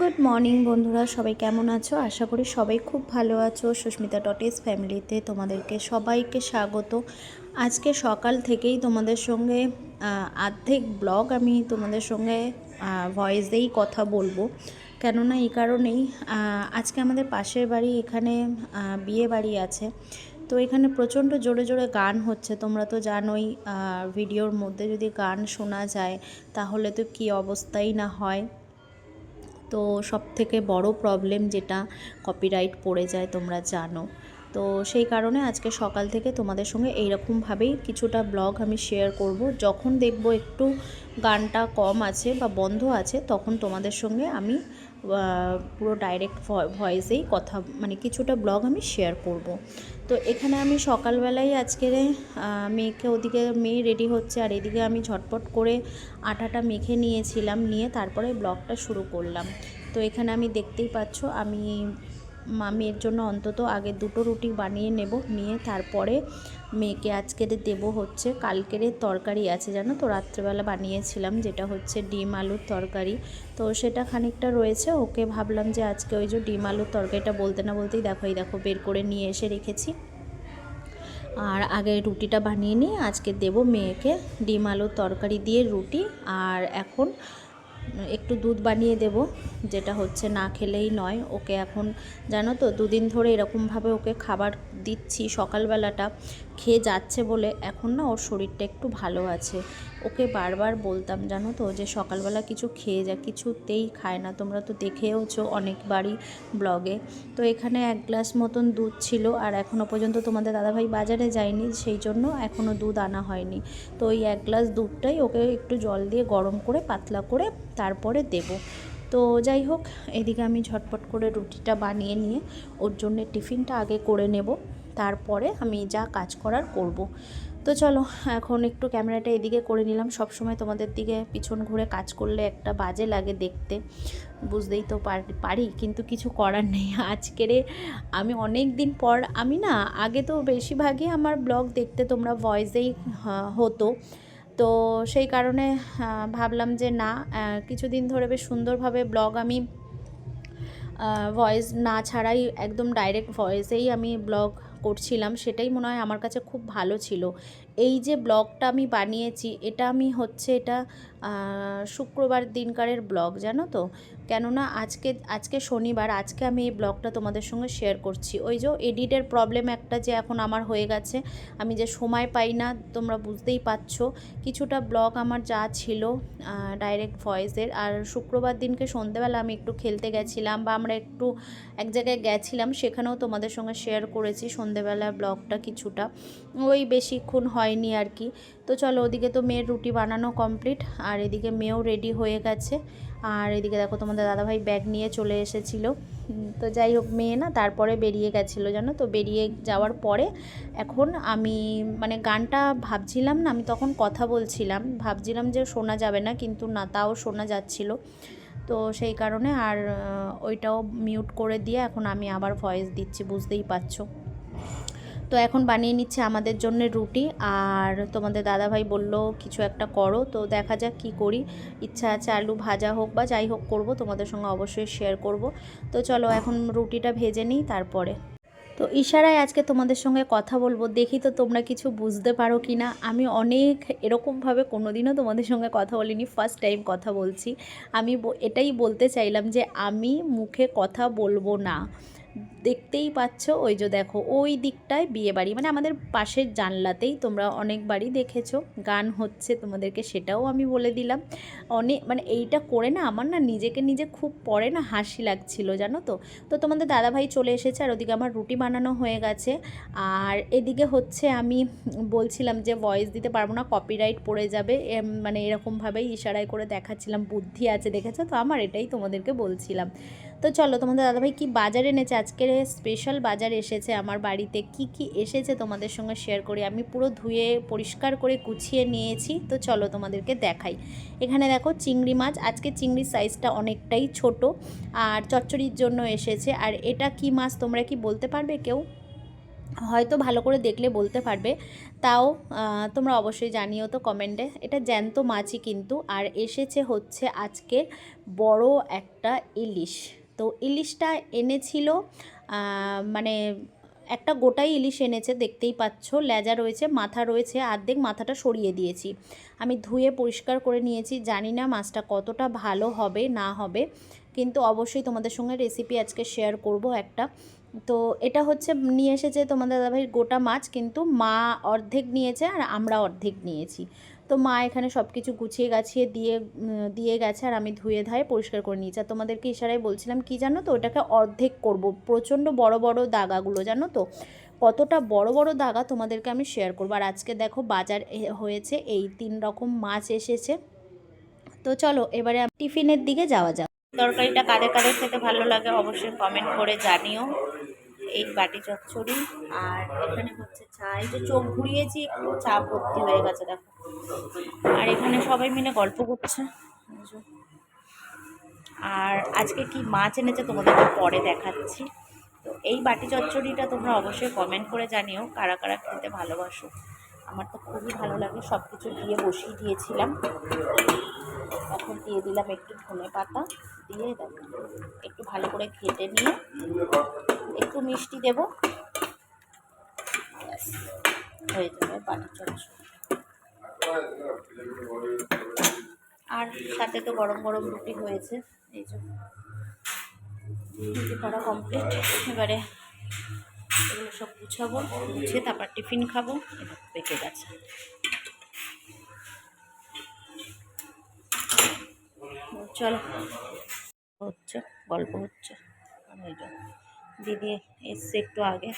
Good morning বন্ধুরা। সবাই কেমন আছো? আশা করি সবাই খুব ভালো আছো। সুস্মিতা টটেস ফ্যামিলিতে তোমাদেরকে সবাইকে স্বাগত। আজকে সকাল থেকেই তোমাদের সঙ্গে আর্ধেক ব্লগ আমি তোমাদের সঙ্গে ভয়েসেই কথা বলব। কেননা এই কারণেই আজকে আমাদের পাশের বাড়ি এখানে বিয়ে বাড়ি আছে। তো এখানে প্রচণ্ড জোরে জোরে গান হচ্ছে। তোমরা তো জানোই ভিডিওর মধ্যে যদি গান শোনা যায়, তাহলে তো কী অবস্থাই না হয়। তো সব থেকে বড় প্রবলেম যেটা কপিরাইট পড়ে যায় তোমরা জানো। তো সেই কারণে আজকে সকাল থেকে তোমাদের সঙ্গে এইরকমভাবেই কিছুটা ব্লগ আমি শেয়ার করব। যখন দেখব একটু গানটা কম আছে বা বন্ধ আছে, তখন তোমাদের সঙ্গে আমি পুরো ডাইরেক্ট ভয়েসেই কথা মানে কিছুটা ব্লগ আমি শেয়ার করব। তো এখানে আমি সকালবেলায় আজকে মেয়েকে ওদিকে, মেয়ে রেডি হচ্ছে, আর এদিকে আমি ঝটপট করে আটাটা মেখে নিয়েছিলাম, নিয়ে তারপরে ব্লগটা শুরু করলাম। তো এখানে আমি দেখতেই পাচ্ছ, আমি মেয়ের জন্য অন্তত আগে দুটো রুটি বানিয়ে নেব, নিয়ে তারপরে মেয়েকে আজকের দেব হচ্ছে, কালকের তরকারি আছে, জানো তো? রাত্রেবেলা বানিয়েছিলাম, যেটা হচ্ছে ডিম আলুর তরকারি। তো সেটা খানিকটা রয়েছে, ওকে ভাবলাম যে আজকে ওই যে ডিম আলুর তরকারিটা বলতে না বলতেই দেখো, এই দেখো, বের করে নিয়ে এসে রেখেছি। আর আগে রুটিটা বানিয়ে নিয়ে আজকে দেব মেয়েকে ডিম আলুর তরকারি দিয়ে রুটি, আর এখন একটু দুধ বানিয়ে দেব, যেটা হচ্ছে না খেলেই নয়। ওকে এখন, জানো তো, দুদিন ধরে এরকমভাবে ওকে খাবার দিচ্ছি, সকালবেলাটা খেয়ে যাচ্ছে বলে। এখন না ওর শরীরটা একটু ভালো আছে। ওকে বারবার বলতাম, জানো তো, যে সকালবেলা কিছু খেয়ে যা, কিছুতেই খায় না। তোমরা তো দেখেওছো অনেকবারই ব্লগে। তো এখানে এক গ্লাস মতন দুধ ছিল, আর এখনও পর্যন্ত তোমাদের দাদাভাই বাজারে যায়নি, সেই জন্য এখনও দুধ আনা হয়নি। তো ওই এক গ্লাস দুধটাই ওকে একটু জল দিয়ে গরম করে, পাতলা করে তারপরে দেব। তো যাই হোক, এদিকে আমি ঝটপট করে রুটিটা বানিয়ে নিয়ে ওর জন্য টিফিনটা আগে করে নেব। তারপরে আমি যা কাজ করার করব। তো চলো, এখন একটু ক্যামেরাটা এদিকে করে নিলাম। সব সময় তোমাদের দিকে পিছন ঘুরে কাজ করলে একটা বাজে লাগে দেখতে। বুঝতেই তো পার- কিন্তু কিছু করার নেই। আজকেরে আমি অনেক দিন পর, আমি না, আগে তো বেশিরভাগই আমার ব্লগ দেখতে তোমরা ভয়েসেই হতো। তো সেই কারণে ভাবলাম যে না কিছুদিন ধরে বেশ সুন্দরভাবে ব্লগ আমি ভয়েস না ছাড়াই একদম ডাইরেক্ট ভয়েসেই আমি ব্লগ করছিলাম, সেটাই মনে হয় আমার কাছে খুব ভালো ছিল। এই যে ব্লগটা আমি বানিয়েছি, এটা আমি হচ্ছে এটা শুক্রবার দিনকারের ব্লগ, জানো তো? কেননা আজকে আজকে শনিবার, আজকে আমি এই ব্লগটা তোমাদের সঙ্গে শেয়ার করছি। ওই যে এডিটের প্রবলেম একটা যে এখন আমার হয়ে গেছে, আমি যে সময় পাই না, তোমরা বুঝতেই পারছ। কিছুটা ব্লগ আমার যা ছিল ডাইরেক্ট ভয়েসের আর শুক্রবার দিনকে সন্ধেবেলা আমি একটু খেলতে গেছিলাম বা আমরা একটু এক জায়গায় গেছিলাম, সেখানেও তোমাদের সঙ্গে শেয়ার করেছি সন্ধেবেলা ব্লগটা কিছুটা। ওই বেশিক্ষণ হয়নি আর কি। তো চলো ওদিকে তো মেয়ের রুটি বানানো কমপ্লিট আর এদিকে মেয়েও রেডি হয়ে গেছে। আর এদিকে দেখো তোমাদের দাদাভাই ব্যাগ নিয়ে চলে এসেছিল। তো যাই হোক, মেয়ে না তারপরে বেরিয়ে গেছিল, জানো তো? বেরিয়ে যাওয়ার পরে এখন আমি মানে গানটা ভাবছিলাম না, আমি তখন কথা বলছিলাম। ভাবছিলাম যে শোনা যাবে না, কিন্তু না, তাও শোনা যাচ্ছিল। তো সেই কারণে আর ওইটাও মিউট করে দিয়ে এখন আমি আবার ভয়েস দিচ্ছি, বুঝতেই পারছ? তো এখন বানিয়ে নিচ্ছে আমাদের জন্য রুটি। আর তোমাদের দাদাভাই বলল, কিছু একটা করো। তো দেখা যাক কি করি। ইচ্ছা আছে আলু ভাজা হোক বা যাই হোক করব, তোমাদের সঙ্গে অবশ্যই শেয়ার করব। তো চলো এখন রুটিটা ভেজে নিই তারপরে। তো ইশারায় আজকে তোমাদের সঙ্গে কথা বলব। দেখি তো তোমরা কিছু বুঝতে পারো কি না আমি অনেক এরকমভাবে কোনোদিনও তোমাদের সঙ্গে কথা বলিনি ফার্স্ট টাইম কথা বলছি। আমি এটাই বলতে চাইলাম যে আমি মুখে কথা বলব না। দেখতেই পাচ্ছ, ওই যে দেখো, ওই দিকটায় বিয়ে বাড়ি। মানে আমাদের পাশের জানলাতেই তোমরা অনেকবারই দেখেছ, গান হচ্ছে তোমাদেরকে সেটাও আমি বলে দিলাম। অনেক মানে এইটা করে না, আমার না নিজেকে নিজে খুব পরে না হাসি লাগছিল, জানো তো? তো তোমাদের দাদাভাই চলে এসেছে, আর ওদিকে আমার রুটি বানানো হয়ে গেছে। আর এদিকে হচ্ছে আমি বলছিলাম যে ভয়েস দিতে পারব না কপিরাইট পড়ে যাবে মানে এরকমভাবেই ইশারায় করে দেখাচ্ছিলাম, বুদ্ধি আছে দেখেছ? তো আমার এটাই তোমাদেরকে বলছিলাম। তো চলো, তোমাদের দাদাভাই কি বাজার এনেছে? আজকের স্পেশাল বাজার এসেছে আমার বাড়িতে। কি কি এসেছে তোমাদের সঙ্গে শেয়ার করি? আমি পুরো ধুয়ে, পরিষ্কার করে গুছিয়ে নিয়েছি। তো চলো, তোমাদেরকে দেখাই। এখানে দেখো চিংড়ি মাছ। আজকে চিংড়ির সাইজটা অনেকটাই ছোট আর চচ্চড়ির জন্য এসেছে। আর এটা কি মাছ তোমরা কি বলতে পারবে কেউ? হয়তো ভালো করে দেখলে বলতে পারবে। তাও তোমরা অবশ্যই জানিও তো কমেন্টে এটা জ্যান্ত মাছই কিন্তু। আর এসেছে হচ্ছে আজকে বড় একটা ইলিশ। তো ইলিশটা এনেছিল মানে একটা গোটাই ইলিশ এনেছে, দেখতেই পাচ্ছ। লেজা রয়েছে, মাথা রয়েছে, আর্ধেক মাথাটা সরিয়ে দিয়েছি। আমি ধুয়ে পরিষ্কার করে নিয়েছি। জানি না মাছটা কতটা ভালো হবে, না হবে। কিন্তু অবশ্যই তোমাদের সঙ্গে রেসিপি আজকে শেয়ার করব একটা। তো এটা হচ্ছে নিয়ে এসেছে তোমাদের দাদাভাই গোটা মাছ, কিন্তু মা অর্ধেক নিয়েছে আর আমরা অর্ধেক নিয়েছি। তো মা এখানে সব কিছু গুছিয়ে গাছিয়ে দিয়ে দিয়ে গেছে আর আমি ধুয়ে ধায়ে পরিষ্কার করে নিয়েছি। আর তোমাদেরকে ইশারায় বলছিলাম কি জানো তো, ওটাকে অর্ধেক করব। প্রচণ্ড বড় বড় দাগাগুলো, জানো তো? কতটা বড় বড় দাগা তোমাদেরকে আমি শেয়ার করব। আর আজকে দেখো বাজার হয়েছে এই তিন রকম মাছ এসেছে। তো চলো, এবারে টিফিনের দিকে যাওয়া যাক। তরকারিটা কাদের কাদের খেতে ভালো লাগে অবশ্যই কমেন্ট করে জানিও। এই বাটি চচ্চড়ি আর এখানে হচ্ছে চা। এই যে চোখ ঘুরিয়েছি, একটু চা ভর্তি হয়ে গেছে, দেখো। আর এখানে সবাই মিলে গল্প করছে। আর আজকে কি মাছ এনেছে তোমাদেরকে পরে দেখাচ্ছি। তো এই বাটি চচ্চড়িটা তোমরা অবশ্যই কমেন্ট করে জানিও, কারা কারা খেতে ভালোবাসো। আমার তো খুবই ভালো লাগে সব কিছু দিয়ে বসিয়ে দিয়েছিলাম। এখন দিয়ে দিলাম একটু ধনে পাতা দিয়ে দেখো, একটু ভালো করে ঘেটে নিয়ে। একটু মিষ্টি দেব। হয়ে যাবে, বাটি চচ্চড়ি আর সাথে তো গরম গরম রুটি হয়েছে, এই যে রুটি করা কমপ্লিট এবারে এগুলো সব গুছাবো, গুছিয়ে তারপর টিফিন খাব, এবার পেকে গেছে। চলো, হচ্ছে, গল্প হচ্ছে। আর এই যে দিদি এসছে একটু আগে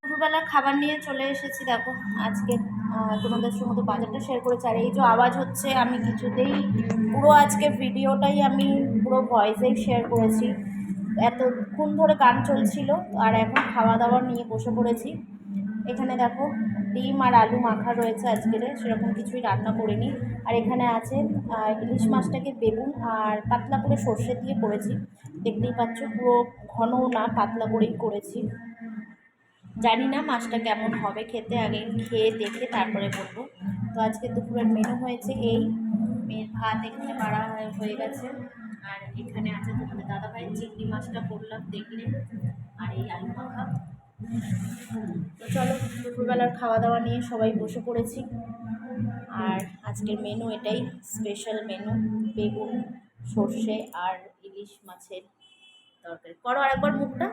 তো? খাবার নিয়ে চলে এসেছি দেখো আজকে তোমাদের সঙ্গে বাজারটা শেয়ার করেছি। আর এই যে আওয়াজ হচ্ছে, আমি কিছুতেই পুরো আজকে ভিডিওটাই আমি পুরো ভয়েসেই শেয়ার করেছি। এতক্ষণ ধরে গান চলছিল, আর এখন খাওয়া দাওয়া নিয়ে বসে পড়েছি। এখানে দেখো, ডিম আর আলু মাখা রয়েছে আজকের সেরকম কিছুই রান্না করিনি। আর এখানে আছে ইলিশ মাছটাকে বেগুন আর পাতলা করে সর্ষে দিয়ে করেছি। দেখতেই পাচ্ছ, পুরো ঘনও না, পাতলা করেই করেছি। জানি না মাছটা কেমন হবে, খেতে আগে খেয়ে দেখে তারপরে বলব। তো আজকে দুপুরের মেনু হয়েছে এই। মেয়ের ভাত এখানে বাড়া হয়ে- গেছে। আর এখানে আছে তোমাদের দাদাভাই, চিংড়ি মাছটা করলাম দেখলে। আর এই আলু মাখা। তো চলো, দুপুরবেলার খাওয়া দাওয়া নিয়ে সবাই বসে পড়েছি। আর আজকের মেনু এটাই স্পেশাল মেনু বেগুন, সর্ষে আর ইলিশ মাছের তরকারি। করো আরেকবার মুখটা।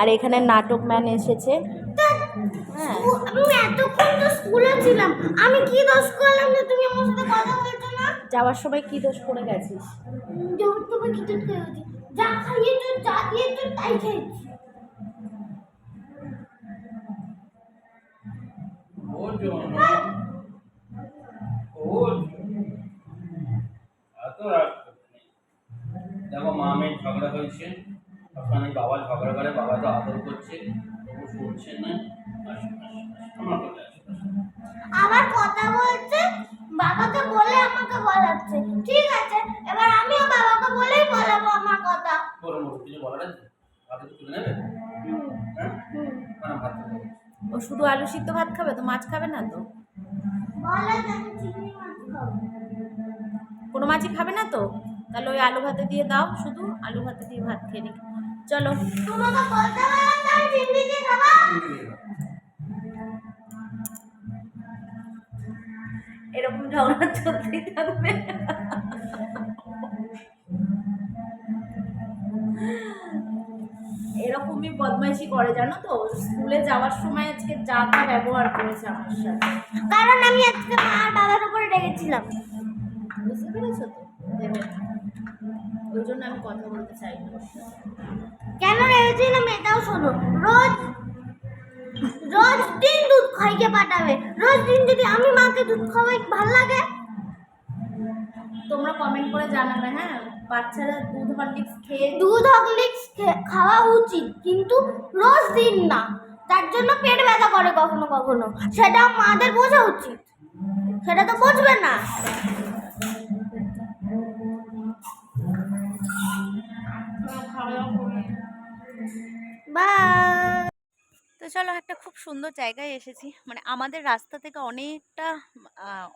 আর এখানে নাটক ম্যান এসেছে। হ্যাঁ। আমি এতক্ষণ তো স্কুলে ছিলাম। আমি কি দোষ করলাম যে তুমি আমার সাথে কথা বলছো না? যাওয়ার সময় কি দোষ করে গেছিস? খেয়েছি যা খাইয়েছো যা দিয়েছ তাই খেয়েছি জন্য ওর এত রাগ করতে নেই। দেখো মা মেয়ের ঝগড়া হয়েছে ওখানে বাবা ঝগড়া বাবা তো আদর করছে তবু শুনছে না। আমার কথা বলছে বাবাকে বলে আমাকে বলাচ্ছে। ঠিক আছে এবার আমিও বাবাকে বলেই বলাবো আমার কথা। মতো কিছু বলার আছে? হাতে তুলে নেবে? হ্যাঁ? না ভাত তুলে নেবে। ও শুধু আলু সিদ্ধ ভাত খাবে তো মাছ খাবে না তো? বলে যে আমি মাছ খাব। কোনো মাছই খাবে না তো? তাহলে ওই আলু ভাতে দিয়ে দাও শুধু আলু ভাতে দিয়ে ভাত খেয়ে নিক। চলো। এরকম ঝগড়া চলতেই থাকবে। এরকমই বদমাইশি করে জানো তো? স্কুলে যাওয়ার সময় আজকে যা তা ব্যবহার করেছে আমার সাথে। কারণ আমি আজকে মা বাবার উপরে রেগেছিলাম। বুঝতে পেরেছ তো? জন্য আমি কথা বলতে চাই। কেন রেগেছিলাম এটাও শোনো রোজ রোজ দিন দুধ খাইকে পাঠাবে। রোজ দিন যদি আমি মাকে দুধ খাওয়াই ভালো লাগে? তোমরা কমেন্ট করে জানাবে হ্যাঁ? বাচ্চারা দুধ হরলিক্স খেয়ে দুধ হরলিক্স খাওয়া উচিত কিন্তু রোজ দিন না। তার জন্য পেট ব্যথা করে কখনো কখনো। সেটা মাদের বোঝা উচিত। সেটা তো বুঝবে না। তো চলো একটা খুব সুন্দর জায়গায় এসেছি। মানে আমাদের রাস্তা থেকে অনেকটা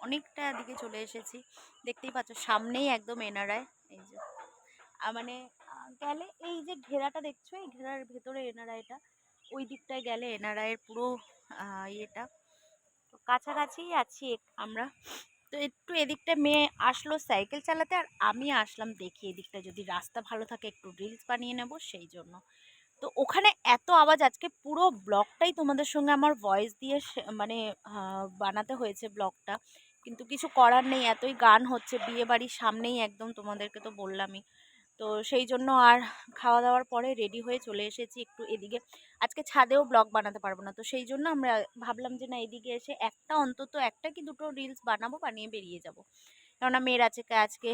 অনেকটা দিকে চলে এসেছি। দেখতেই পাচ্ছ, সামনেই একদম এনারায় এই যে মানে গেলে এই যে ঘেরাটা দেখছ? এই ঘেরার ভেতরে এনারায়টা ওই দিকটায় গেলে এনারায়ের পুরো ইয়েটা। তো কাছাকাছিই আছি আমরা। তো একটু এদিকটা মেয়ে আসলো সাইকেল চালাতে আর আমি আসলাম দেখি এদিকটা যদি রাস্তা ভালো থাকে একটু রিলস বানিয়ে নেব সেই জন্য। তো ওখানে এত আওয়াজ আজকে পুরো ব্লগটাই তোমাদের সঙ্গে আমার ভয়েস দিয়ে মানে বানাতে হয়েছে ব্লগটা। কিন্তু কিছু করার নেই, এতই গান হচ্ছে, বিয়ে বাড়ির সামনেই একদম তোমাদেরকে তো বললামই। তো সেই জন্য আর খাওয়া দাওয়ার পরে রেডি হয়ে চলে এসেছি একটু এদিকে। আজকে ছাদেও ব্লগ বানাতে পারব না, তো সেই জন্য আমরা ভাবলাম যে না, এদিকে এসে একটা অন্তত একটা কি দুটো রিলস বানাবো, বানিয়ে বেরিয়ে যাব। কেননা মেয়ের আছে আজকে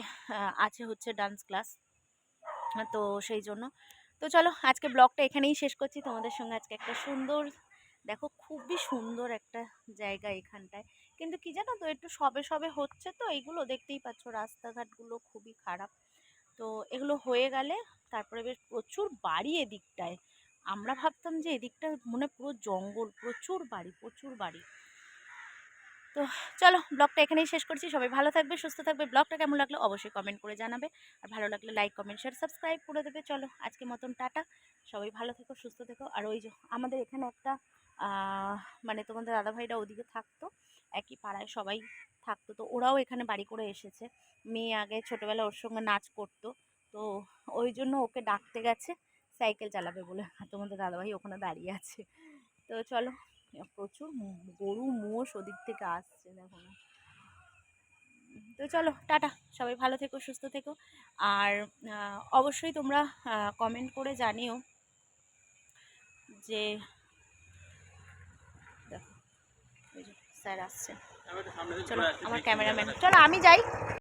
আছে হচ্ছে ডান্স ক্লাস তো সেই জন্য। তো চলো, আজকে ব্লগটা এখানেই শেষ করছি। তোমাদের সঙ্গে আজকে একটা সুন্দর, দেখো খুবই সুন্দর একটা জায়গা এখানটায়। কিন্তু কি জানো তো, একটু সবে সবে হচ্ছে তো, এইগুলো দেখতেই পাচ্ছ রাস্তাঘাটগুলো খুবই খারাপ। তো এগুলো হয়ে গেলে তারপরে বেশ প্রচুর বাড়ি এদিকটায়। আমরা ভাবতাম যে এদিকটা মনে পুরো জঙ্গল, প্রচুর বাড়ি প্রচুর বাড়ি। তো চলো ব্লগটা এখানেই শেষ করছি। সবাই ভালো থাকবে, সুস্থ থাকবে। ব্লগটা কেমন লাগল অবশ্যই কমেন্ট করে জানাবে। আর ভালো লাগলে লাইক কমেন্ট শেয়ার সাবস্ক্রাইব করে দেবে। চলো আজকে মতন টাটা। সবাই ভালো থেকো, সুস্থ থেকো। আর ওই যে আমাদের এখানে একটা মানে তোমাদের দাদাভাইরা ওদিকে থাকতো। একই পাড়ায় সবাই থাকতো। তো ওরাও এখানে বাড়ি করে এসেছে। মেয়ে আগে ছোটোবেলা ওর সঙ্গে নাচ করতো। তো ওই জন্য ওকে ডাকতে গেছে, সাইকেল চালাবে বলে। তোমাদের দাদাভাই ওখানে দাঁড়িয়ে আছে। তো চলো, প্রচুর গরু, মোষ ওদিক থেকে আসছে, দেখো না। তো চলো, টাটা। সবাই ভালো থেকো, সুস্থ থেকো। আর অবশ্যই তোমরা কমেন্ট করে জানিও যে দেখো ওই যে স্যার আসছে চলো আমার ক্যামেরাম্যান। চলো আমি যাই।